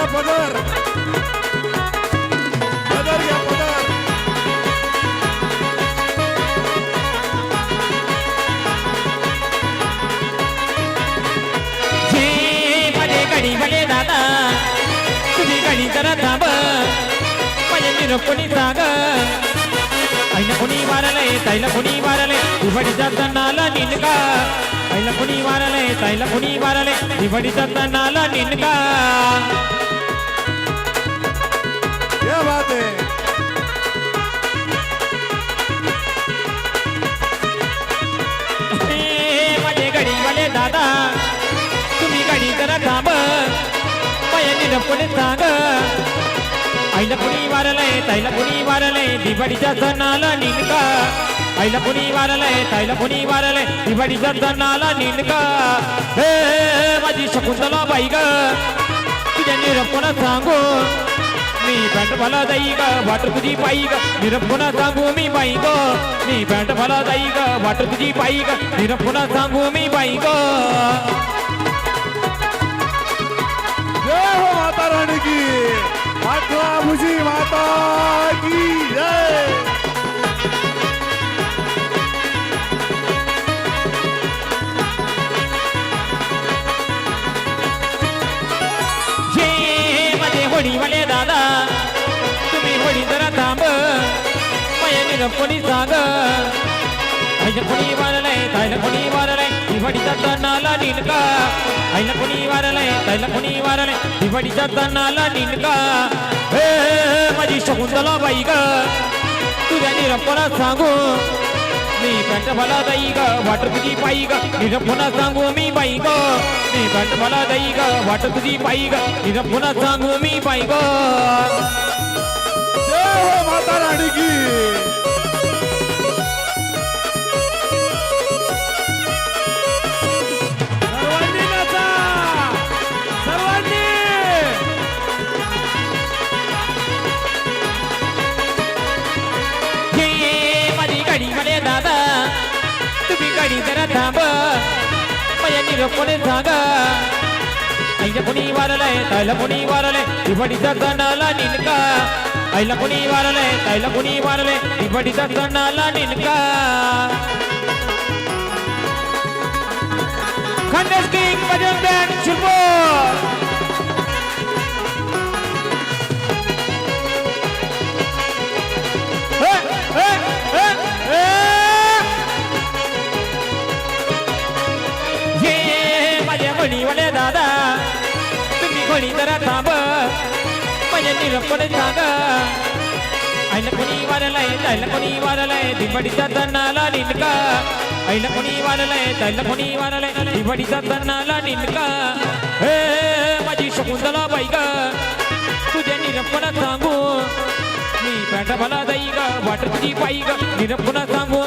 घ्या पदर. पदर घ्या पदर. हे माझे गडी भले दादा. तुम्ही गडी जरा थांब. माझ्या निरपणी सांग. आईला कोणी मारलंय ताईला कोणी मारलंय. दिवाळीच्या तणाला निनका. आईला कोणी मारलंय ताईला कोणी मारलंय. दिवाळीच्या तणाला निनका. क्या बात है माझे गडीवाले दादा तुम्ही गडी जरा थांब. माझ्या निरपणे सांग. आईला कोणी मारलंय ताईला कोणी मारलंय दिवाळीच्या सणाला निनका आईला कोणी मारलंय ताईला कोणी मारलंय दिवाळीच्या सणाला निनका हे माझी शकुंतला बाई ग. तुझ्या निरपणा सांगू मी पॅन्ट मला जाई ग वाट तुझी पायी ग निरपणा सांगू मी बाई ग मी पॅन्ट मला जाई ग वाट तुझी पायी ग निरपणा सांगू मी बाई ग होडी जरा थांब माझ्या निरपणी सांग. आईला कोणी मारलंय ताईला कोणी मारलंय दिवाळीच्या तणाला निनका. आईला कोणी मारलंय ताईला कोणी मारलंय दिवाळीच्या तणाला निनका. हे माझी शकुंतला बाई ग. तुझ्या निरपणा सांगू. मी पॅन्ट मला जाई ग वाट तुझी पायी ग. निरपणा सांगू मी बाई ग. मी पॅन्ट मला जाई ग वाट तुझी पायी ग. निरपणा सांगू मी बाई ग. जय हो माता रानी की। सर्वांनी नाचा। सर्वांनी। हे कोणी वारलंय ताईला कोणी वारलंय दिवाळीचा सणाला निनका आईला कुणी वारलंय ताईला कुणी वारलंय दिवाळीचा सणाला निनका खंडेस किंग भजन बँड शिरपूर. हे, हे, हे, हे. माझ्या म्हणीवाले दादा तुम्ही कोणी तर थांब. माझ्या निरपणे सांग आईला कोणी वारलंय ताईला कोणी वारलंय दिवाळीच्या तणाला निनका आईला कोणी वारलंय ताईला कोणी वारलंय दिवाळीच्या तणाला निनका हे माझी शकुंतला बाई ग तुझ्या निरपणा सांगू मी पॅन्ट मला जाई ग वाट तुझी पायी ग निरपणा सांगू